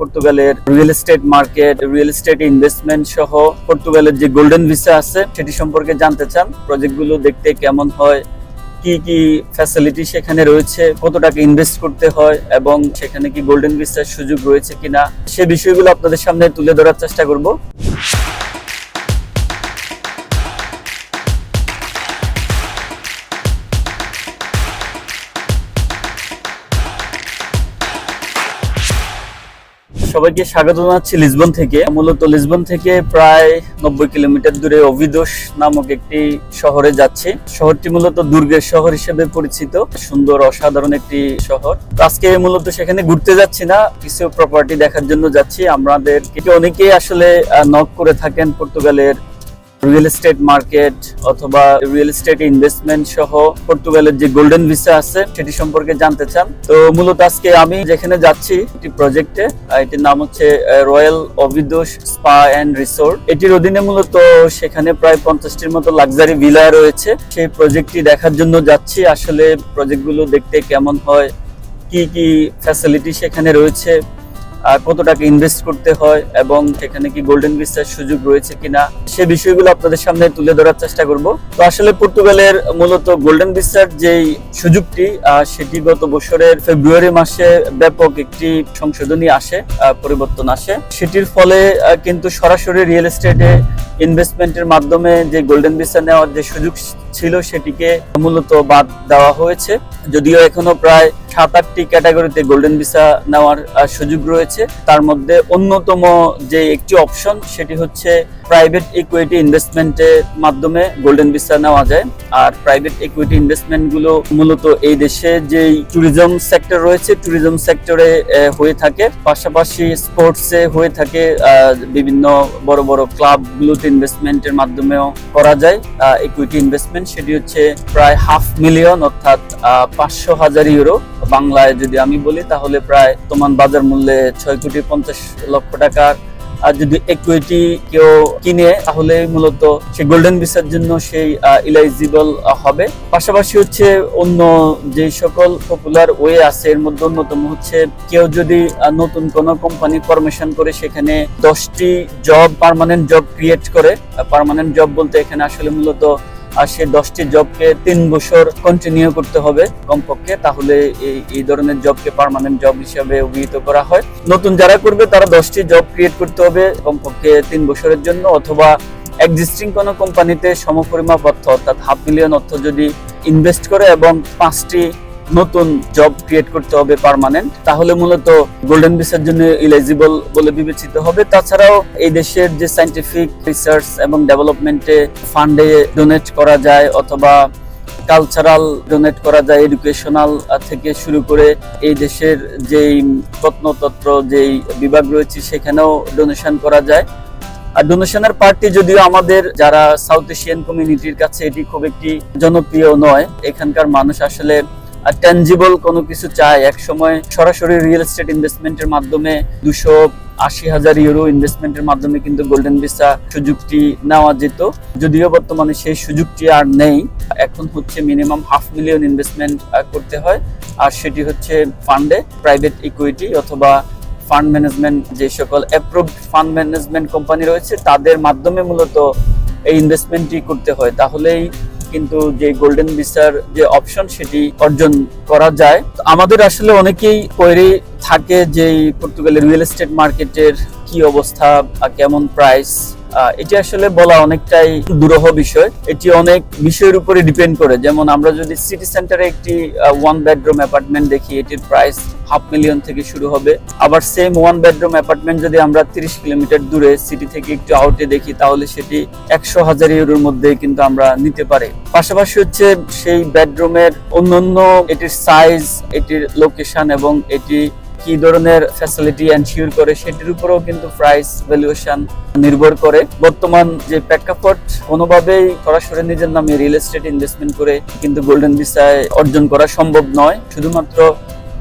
পর্তুগালের real estate market real estate investment সহ পর্তুগালের যে গোল্ডেন ভিসা আছে, সেটি সম্পর্কে জানতে চান। প্রজেক্টগুলো দেখতে কেমন হয়, কি কি ফ্যাসিলিটি সেখানে রয়েছে, কত টাকা ইনভেস্ট করতে হয়, এবং সেখানে কি গোল্ডেন ভিসার সুযোগ রয়েছে কিনা, সে বিষয়গুলো আপনাদের সামনে তুলে ধরার চেষ্টা করব। সবাইকে স্বাগত জানাচ্ছি লিসবন থেকে। মূলত লিসবন থেকে প্রায় নব্বই কিলোমিটার দূরে অভিদোষ নামক একটি শহরে যাচ্ছি। শহরটি মূলত দুর্গের শহর হিসেবে পরিচিত। সুন্দর, অসাধারণ একটি শহর। আজকে মূলত সেখানে ঘুরতে যাচ্ছি না, কিছু প্রপার্টি দেখার জন্য যাচ্ছি। আমাদের অনেকেই আসলে নক করে থাকেন পর্তুগালের রিয়েল এস্টেট মার্কেট অথবা রিয়েল এস্টেট ইনভেস্টমেন্ট সহ পর্তুগালের যে গোল্ডেন ভিসা আছে, সেটি সম্পর্কে জানতে চান। তো মূলত আজকে আমি যেখানে যাচ্ছি, একটি প্রজেক্টে এটির নাম হচ্ছে রয়্যাল অভিদোষ স্পা এন্ড রিসোর্ট এটির অধীনে মূলত সেখানে প্রায় পঞ্চাশটির মতো লাক্সারি ভিলা রয়েছে। সেই প্রজেক্টটি দেখার জন্য যাচ্ছি। আসলে প্রজেক্টগুলো দেখতে কেমন হয়, কি কি ফ্যাসিলিটি সেখানে রয়েছে কত টাকা ইনভেস্ট করতে হয় এবং সেখানে কি গোল্ডেন ভিসার সুযোগ রয়েছে কিনা, সে বিষয়গুলো আপনাদের সামনে তুলে ধরার চেষ্টা করব। তো আসলে পর্তুগালের মূলত গোল্ডেন ভিসার যেই সুযোগটি সেটি গত বছরের ফেব্রুয়ারি মাসে ব্যাপক একটি সংশোধনী আসে পরিবর্তন আসে। সেটির ফলে কিন্তু সরাসরি রিয়েল এস্টেটে ইনভেস্টমেন্টের মাধ্যমে যে গোল্ডেন ভিসা নেওয়ার যে সুযোগ ছিল সেটিকে মূলত বাদ দেওয়া হয়েছে। যদিও এখনও প্রায় সাত আটটি ক্যাটাগরিতে গোল্ডেন ভিসা নেওয়ার সুযোগ রয়েছে। তার মধ্যে অন্যতম যে একটি অপশন, সেটি হচ্ছে প্রাইভেট ইকুইটি ইনভেস্টমেন্টের মাধ্যমে গোল্ডেন ভিসা নেওয়া যায়। আর প্রাইভেট ইকুইটি ইনভেস্টমেন্টগুলো মূলত এই দেশে যেই ট্যুরিজম সেক্টর রয়েছে ট্যুরিজম সেক্টরে হয়ে থাকে। পাশাপাশি স্পোর্টসে হয়ে থাকে বিভিন্ন বড় বড় ক্লাবগুলোতে ইনভেস্টমেন্টের মাধ্যমেও করা যায় ইকুইটি ইনভেস্টমেন্ট সেটি হচ্ছে প্রায় হাফ মিলিয়ন, অর্থাৎ পাঁচশো হাজার ইউরো। বাংলায় যদি আমি বলি, তাহলে প্রায় তোমার বাজার মূল্যে ছয় কোটি পঞ্চাশ লক্ষ টাকার আর যদি ইকুইটি কেউ কিনে, তাহলে মূলত সে গোল্ডেন ভিসার জন্য সেই ইলাইজিবল হবে। পাশাপাশি হচ্ছে অন্য যে সকল পপুলার ওয়ে আছে, এর মধ্যে অন্যতম হচ্ছে কেউ যদি নতুন কোন কোম্পানি ফরমেশন করে, সেখানে দশটি জব পার্মানেন্ট জব ক্রিয়েট করে। পার্মানেন্ট জব বলতে এখানে আসলে মূলত আর সে দশটি জবকে তিন বছর কন্টিনিউ করতে হবে কমপক্ষে, তাহলে এই এই ধরনের জবকে পার্মানেন্ট জব হিসাবে অভিহিত করা হয়। নতুন যারা করবে, তারা দশটি জব ক্রিয়েট করতে হবে কমপক্ষে তিন বছরের জন্য, অথবা এক্সিস্টিং কোনো কোম্পানিতে সমপরিমাপ অর্থ, অর্থাৎ হাফ মিলিয়ন অর্থ যদি ইনভেস্ট করে এবং পাঁচটি নতুন জব ক্রিয়েট করতে হবে পার্মানেন্ট তাহলে মূলত গোল্ডেন ভিসার জন্য ইলিজিবল বলে বিবেচিত হবে। তাছাড়াও এই দেশের যে সাইন্টিফিক রিসার্চ এবং ডেভেলপমেন্টে ফান্ডে ডোনেট করা যায় অথবা কালচারাল ডোনেট করা যায় এডুকেশনাল থেকে শুরু করে এই দেশের যেই প্রত্নতত্ত্ব, যেই বিভাগ রয়েছে, সেখানেও ডোনেশন করা যায়। আর ডোনেশনের পার্টি যদিও আমাদের যারা সাউথ এশিয়ান কমিউনিটির কাছে এটি খুব একটি জনপ্রিয় নয়, এখানকার মানুষ আসলে ট্যানজিবল কোনো কিছু চায় এক সময় সরাসরি রিয়েল এস্টেট ইনভেস্টমেন্টের মাধ্যমে দুশো আশি হাজার ইউরো ইনভেস্টমেন্টের মাধ্যমে কিন্তু গোল্ডেন ভিসা সুযোগটি নেওয়া যেত। যদিও বর্তমানে সেই সুযোগটি আর নেই। এখন হচ্ছে মিনিমাম হাফ মিলিয়ন ইনভেস্টমেন্ট করতে হয়। আর সেটি হচ্ছে ফান্ডে প্রাইভেট ইকুইটি অথবা ফান্ড ম্যানেজমেন্ট যে সকল অ্যাপ্রুভড ফান্ড ম্যানেজমেন্ট কোম্পানি রয়েছে, তাদের মাধ্যমে মূলত এই ইনভেস্টমেন্টটি করতে হয়। তাহলেই কিন্তু যে গোল্ডেন ভিসার যে অপশন সেটি অর্জন করা যায়। আমাদের আসলে অনেকেই কোয়েরি থাকে যে পর্তুগালের রিয়েল এস্টেট মার্কেটের কি অবস্থা কেমন প্রাইস এটি আসলে বলা অনেকটাই দুরহ বিষয়। এটি অনেক বিষয়ের উপরে ডিপেন্ড করে। যেমন আমরা যদি সিটি সেন্টারে একটি ওয়ান বেডরুম অ্যাপার্টমেন্ট দেখি, এটির প্রাইস হাফ মিলিয়ন থেকে শুরু হবে। আবার সেম ওয়ান বেডরুম অ্যাপার্টমেন্ট যদি আমরা তিরিশ কিলোমিটার দূরে সিটি থেকে একটু আউটে দেখি, তাহলে সেটি একশো হাজার ইউরোর মধ্যে কিন্তু আমরা নিতে পারি। পাশাপাশি হচ্ছে সেই বেডরুমের অন্যান্য, এটির সাইজ এটির লোকেশন এবং এটি কি ধরনের ফ্যাসিলিটি এনশিওর করে সেটির উপরেও কিন্তু প্রাইস ভ্যালুয়েশন নির্ভর করে। বর্তমান যে প্রেক্ষাপট, কোনোভাবেই সরাসরি নিজের নামে রিয়েল এস্টেট ইনভেস্টমেন্ট করে কিন্তু গোল্ডেন ভিসায় অর্জন করা সম্ভব নয়। শুধুমাত্র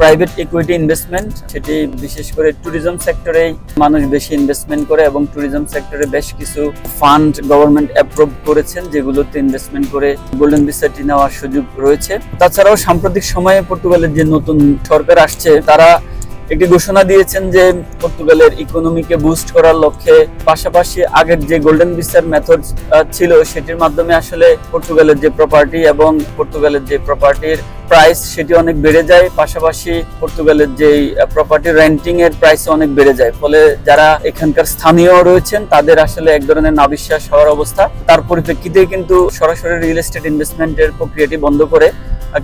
প্রাইভেট ইকুইটি ইনভেস্টমেন্ট সেটি বিশেষ করে ট্যুরিজম সেক্টরেই মানুষ বেশি ইনভেস্টমেন্ট করে এবং ট্যুরিজম সেক্টরে বেশ কিছু ফান্ড গভর্নমেন্ট অ্যাপ্রুভ করেছেন, যেগুলোতে ইনভেস্টমেন্ট করে গোল্ডেন ভিসাটি নেওয়ার সুযোগ রয়েছে। তাছাড়াও সাম্প্রতিক সময়ে পর্তুগালের যে নতুন সরকার আসছে, তারা একটি ঘোষণা দিয়েছেন যে পর্তুগালের ইকোনমিকে বুস্ট করার লক্ষ্যে পাশাপাশি আগের যে গোল্ডেন ভিসার মেথড ছিল, সেটির মাধ্যমে আসলে পর্তুগালের যে প্রপার্টি এবং পর্তুগালের যে প্রপার্টির প্রাইস সেটি অনেক বেড়ে যায়। পাশাপাশি পর্তুগালের যে প্রপার্টি রেন্টিং এর প্রাইস অনেক বেড়ে যায়। ফলে যারা এখানকার স্থানীয় রয়েছেন, তাদের আসলে এক ধরনের নাবিশ্বাস হওয়ার অবস্থা। তার পরিপ্রেক্ষিতে কিন্তু সরাসরি রিয়েল এস্টেট ইনভেস্টমেন্টের প্রক্রিয়াটি বন্ধ করে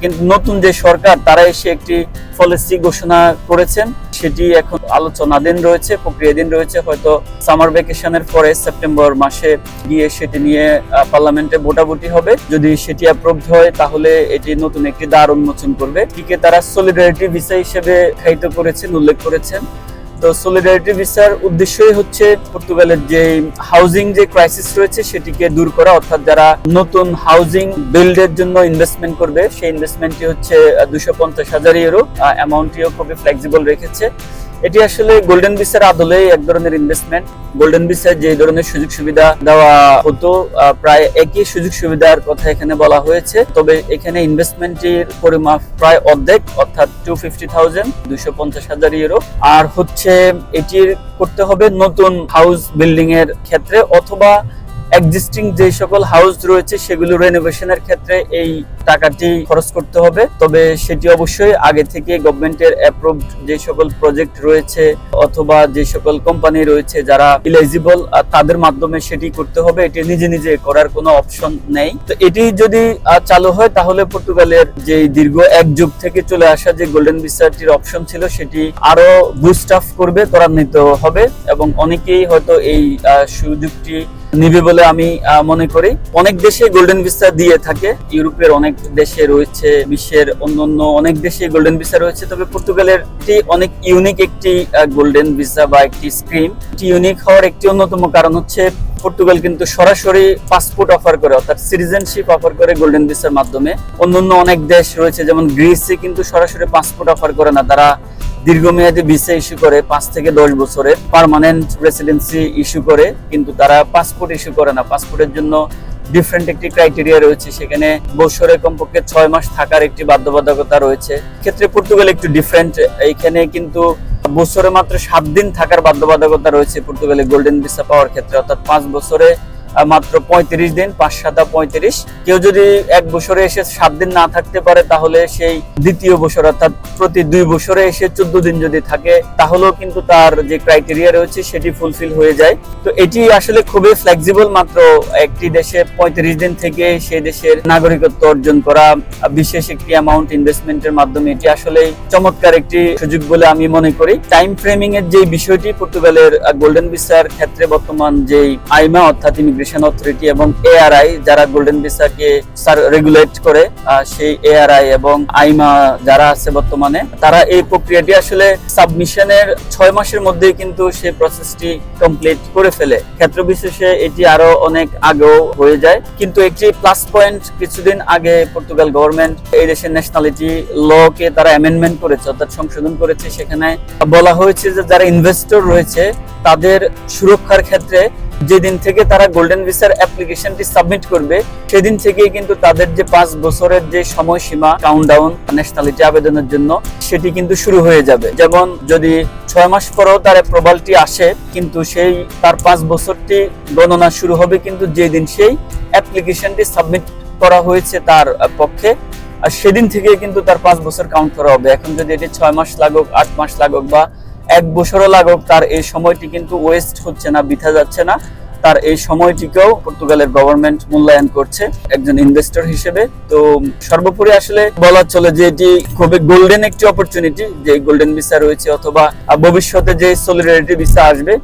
কিন্তু নতুন যে সরকার, তারা এসে একটি পলিসি ঘোষণা করেছেন। সেটি এখন আলোচনাধীন রয়েছে, প্রক্রিয়াধীন রয়েছে। হয়তো সামার ভ্যাকেশনের পরে সেপ্টেম্বর মাসে গিয়ে সেটি নিয়ে পার্লামেন্টে ভোটাভুটি হবে। যদি সেটি অ্যাপ্রুভড হয়, তাহলে এটি নতুন একটি দ্বার উন্মোচন করবে। এটিকে তারা সলিডারিটি ভিসা হিসেবে খাইত করেছেন, উল্লেখ করেছেন। তো সলিডারিটি ভিসার উদ্দেশ্যই হচ্ছে পর্তুগালের যে হাউজিং যে ক্রাইসিস রয়েছে, সেটিকে দূর করা। অর্থাৎ যারা নতুন হাউজিং বিল্ডের জন্য ইনভেস্টমেন্ট করবে, সেই ইনভেস্টমেন্টটি হচ্ছে দুশো পঞ্চাশ হাজার ইউরো অ্যামাউন্টটিও খুবই ফ্লেক্সিবল রেখেছে। এটি আসলে গোল্ডেন ভিসার আদলে এক ধরনের ইনভেস্টমেন্ট গোল্ডেন ভিসার যে ধরনের সুযোগ সুবিধা দেওয়া হতো প্রায় একই সুযোগ সুবিধার কথা এখানে বলা হয়েছে। তবে এখানে ইনভেস্টমেন্টের পরিমাণ প্রায় অর্ধেক, অর্থাৎ টু ফিফটি থাউজেন্ড দুইশো পঞ্চাশ হাজার ইউরো আর হচ্ছে এটির করতে হবে নতুন হাউস বিল্ডিং এর ক্ষেত্রে, অথবা এক্সিস্টিং যে সকল হাউস রয়েছে, সেগুলো রেনোভেশনের ক্ষেত্রে এই টাকাটি খরচ করতে হবে। তবে সেটি অবশ্যই আগে থেকে গভর্নমেন্টের অ্যাপ্রুভড যে সকল প্রজেক্ট রয়েছে, অথবা যে সকল কোম্পানি রয়েছে যারা ইলিজিবল তাদের মাধ্যমে সেটি করতে হবে। এটি নিজে নিজে করার কোনো অপশন নেই। তো এটি যদি চালু হয়, তাহলে পর্তুগালের যে দীর্ঘ এক যুগ থেকে চলে আসা যে গোল্ডেন ভিসাটির অপশন ছিল, সেটি আরও বুস্ট আপ করবে, ত্বরান্বিত হবে। এবং অনেকেই হয়তো এই সুযোগটি নিবে বলে আমি মনে করি। অনেক দেশে গোল্ডেন ভিসা দিয়ে থাকে। ইউরোপের অনেক দেশে রয়েছে, বিশ্বের অন্যান্য অনেক দেশে গোল্ডেন ভিসা রয়েছে। তবে পর্তুগালের একটি অনেক ইউনিক একটি গোল্ডেন ভিসা বা একটি স্কিম এটি ইউনিক হওয়ার একটি অন্যতম কারণ হচ্ছে, পর্তুগাল কিন্তু সরাসরি পাসপোর্ট অফার করে, অর্থাৎ সিটিজেনশিপ অফার করে গোল্ডেন ভিসার মাধ্যমে। অন্যান্য অনেক দেশ রয়েছে, যেমন গ্রিসে কিন্তু সরাসরি পাসপোর্ট অফার করে না। তারা দীর্ঘমেয়াদী ভিসা ইস্যু করে পাঁচ থেকে দশ বছরের পার্মানেন্ট রেসিডেন্সি ইস্যু করে, কিন্তু তারা পাসপোর্ট ইস্যু করে না। পাসপোর্টের জন্য ডিফারেন্ট একটি ক্রাইটেরিয়া রয়েছে, সেখানে বছরে কমপক্ষে ছয় মাস থাকার একটি বাধ্যবাধকতা রয়েছে। ক্ষেত্রে পর্তুগাল একটু ডিফারেন্ট এইখানে কিন্তু বছরে মাত্র সাত দিন থাকার বাধ্যবাধকতা রয়েছে পর্তুগালে গোল্ডেন ভিসা পাওয়ার ক্ষেত্রে, অর্থাৎ পাঁচ বছরে মাত্র পঁয়ত্রিশ দিন, পাঁচ সাতা পঁয়ত্রিশ। কেউ যদি এক বছরে এসে সাত দিন না থাকতে পারে, তাহলে সেই দ্বিতীয় বছর, অর্থাৎ প্রতি দুই বছরে এসে চোদ্দ দিন যদি থাকে, তাহলেও কিন্তু তার যে ক্রাইটেরিয়া রয়েছে, সেটি ফুলফিল হয়ে যায়। তো এটি আসলে খুবই ফ্লেক্সিবল মাত্র একটি দেশে পঁয়ত্রিশ দিন থেকে সেই দেশের নাগরিকত্ব অর্জন করা, বিশেষ একটি অ্যামাউন্ট ইনভেস্টমেন্টের মাধ্যমে এটি আসলে চমৎকার একটি সুযোগ বলে আমি মনে করি। টাইম ফ্রেমিং এর যে বিষয়টি, পর্তুগালের গোল্ডেন ভিসার ক্ষেত্রে বর্তমান যে আইমা, অর্থাৎ ইমিগ্রেশন অথরিটি এবং এআরআই যারা গোল্ডেন ভিসাকে রেগুলেট করে সেই এআরআই এবং আইমা যারা আছে বর্তমানে, তারা এই প্রক্রিয়াটি আসলে সাবমিশনের ছয় মাসের মধ্যেই কিন্তু সেই প্রসেসটি কমপ্লিট করে ফেলে। ক্ষেত্র বিশেষে এটি আরও অনেক আগেও হয়ে যায়, কিন্তু একটি প্লাস পয়েন্ট কিছুদিন আগে পর্তুগাল গভর্নমেন্ট এই দেশের ন্যাশনালিটি ল কে তারা অ্যামেন্ডমেন্ট করেছে, অর্থাৎ সংশোধন করেছে। সেখানে বলা হয়েছে যে যারা ইনভেস্টর রয়েছে, তাদের সুরক্ষার ক্ষেত্রে যেদিন থেকে তারা গোল্ডেন ভিসার অ্যাপ্লিকেশনটি সাবমিট করবে, সেদিন থেকেই কিন্তু তাদের যে পাঁচ বছরের যে সময়সীমা কাউন্টডাউন ন্যাশনালিটি আবেদনের জন্য, সেটি কিন্তু শুরু হয়ে যাবে। যেমন যদি ছয় মাস পরেও তার অ্যাপ্রুভালটি আসে, কিন্তু সেই তার পাঁচ বছরটি গণনা শুরু হবে কিন্তু যেদিন সেই অ্যাপ্লিকেশনটি সাবমিট করা হয়েছে তার পক্ষে, আর সেদিন থেকে কিন্তু তার পাঁচ বছর কাউন্ট করা হবে। এখন যদি এটি ছয় মাস লাগুক, আট মাস লাগুক বা এক বছরও লাগুক, তার এই সময়টি কিন্তু ওয়েস্ট হচ্ছে না, বৃথা যাচ্ছে না। তার এই সময়টিকেও পর্তুগালের গভর্নমেন্ট মূল্যায়ন করছে একজন ইনভেস্টর হিসেবে। তো সর্বোপরি আসলে বলা চলে যে এটি খুবই গোল্ডেন একটি অপরচুনিটি যে গোল্ডেন ভিসা রয়েছে অথবা ভবিষ্যতে যে সলিডারিটি ভিসা আসবে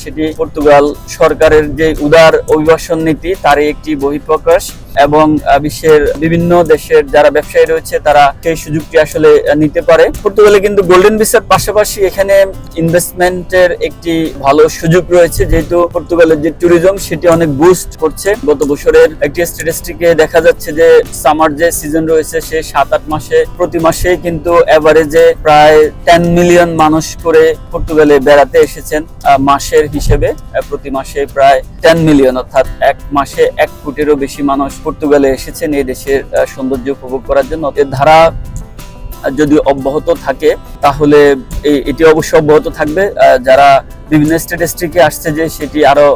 সেটি পর্তুগাল সরকারের যে উদার অভিবাসন নীতি, তারই একটি বহিঃপ্রকাশ। এবং বিশ্বের বিভিন্ন দেশের যারা ব্যবসায়ী রয়েছে, তারা সেই সুযোগটি আসলে নিতে পারে। পর্তুগালে কিন্তু গোল্ডেন ভিসার পাশাপাশি এখানে ইনভেস্টমেন্টের একটি ভালো সুযোগ রয়েছে, যেহেতু পর্তুগালের যে ট্যুরিজম সেটি অনেক বুস্ট করছে। গত বছরের একটি স্ট্যাটিস্টিকে দেখা যাচ্ছে যে সামার যে সিজন রয়েছে, সে সাত আট মাসে, প্রতি মাসেই কিন্তু এভারেজে প্রায় টেন মিলিয়ন মানুষ করে পর্তুগালে বেড়াতে এসেছেন মাসের হিসেবে। প্রতি মাসে প্রায় টেন মিলিয়ন অর্থাৎ এক মাসে এক কোটিরও বেশি মানুষ পর্তুগালে এসেছেন এই দেশের সৌন্দর্য উপভোগ করার জন্য। এর ধারা যদি অব্যাহত থাকে, তাহলে এটি অবশ্যই অব্যাহত থাকবে। যারা বিভিন্ন স্ট্যাটিস্টিকে আসছে যে সেটি আরও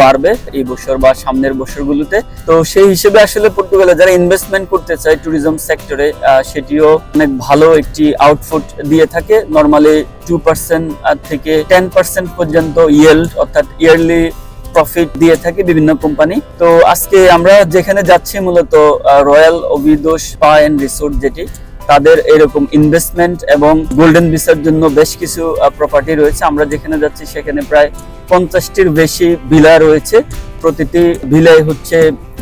বাড়বে এই বছর বা সামনের বছরগুলোতে। তো সেই হিসেবে আসলে পর্তুগালে যারা ইনভেস্টমেন্ট করতে চায় ট্যুরিজম সেক্টরে সেটিও অনেক ভালো একটি আউটপুট দিয়ে থাকে। নর্মালি টু পার্সেন্ট থেকে টেন পার্সেন্ট পর্যন্ত ইয়েল্ড অর্থাৎ ইয়ারলি প্রফিট দিয়ে থাকে বিভিন্ন কোম্পানি তো আজকে আমরা যেখানে যাচ্ছি মূলত রয়্যাল অভিদোষ পা এন্ড রিসোর্ট যেটি, তাদের এরকম ইনভেস্টমেন্ট এবং গোল্ডেন ভিসার জন্য বেশ কিছু প্রপার্টি রয়েছে। আমরা যেখানে যাচ্ছি সেখানে প্রায় পঞ্চাশটির বেশি ভিলা রয়েছে। প্রতিটি ভিলায় হচ্ছে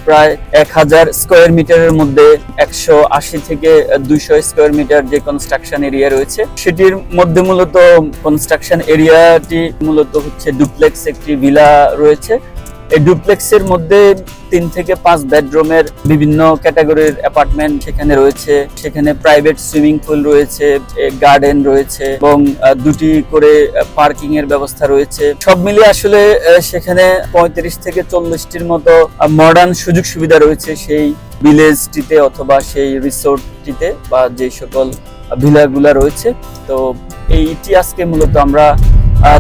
প্রায় এক হাজার স্কোয়ার মিটারের মধ্যে একশো আশি থেকে দুইশো স্কোয়ার মিটার যে কনস্ট্রাকশন এরিয়া রয়েছে, সেটির মধ্যে মূলত কনস্ট্রাকশন এরিয়াটি মূলত হচ্ছে ডুপ্লেক্স একটি ভিলা রয়েছে। এই ডুপ্লেক্সের মধ্যে তিন থেকে পাঁচ বেডরুমের বিভিন্ন ক্যাটাগরির অ্যাপার্টমেন্ট সেখানে রয়েছে। সেখানে প্রাইভেট সুইমিং পুল রয়েছে গার্ডেন রয়েছে এবং দুটি করে পার্কিং এর ব্যবস্থা রয়েছে। সব মিলিয়ে আসলে সেখানে পঁয়ত্রিশ থেকে চল্লিশটির মতো মডার্ন সুযোগ সুবিধা রয়েছে সেই ভিলেজটিতে অথবা সেই রিসোর্টটিতে বা যে সকল ভিলাগুলা রয়েছে। তো এইটি আজকে মূলত আমরা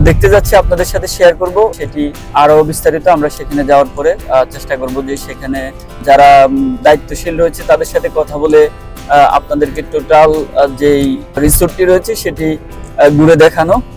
দেখতে যাচ্ছি, আপনাদের সাথে শেয়ার করব। সেটি আরও বিস্তারিত আমরা সেখানে যাওয়ার পরে চেষ্টা করব যে সেখানে যারা দায়িত্বশীল রয়েছে, তাদের সাথে কথা বলে আপনাদেরকে টোটাল যেই রিসোর্টটি রয়েছে, সেটি ঘুরে দেখানো।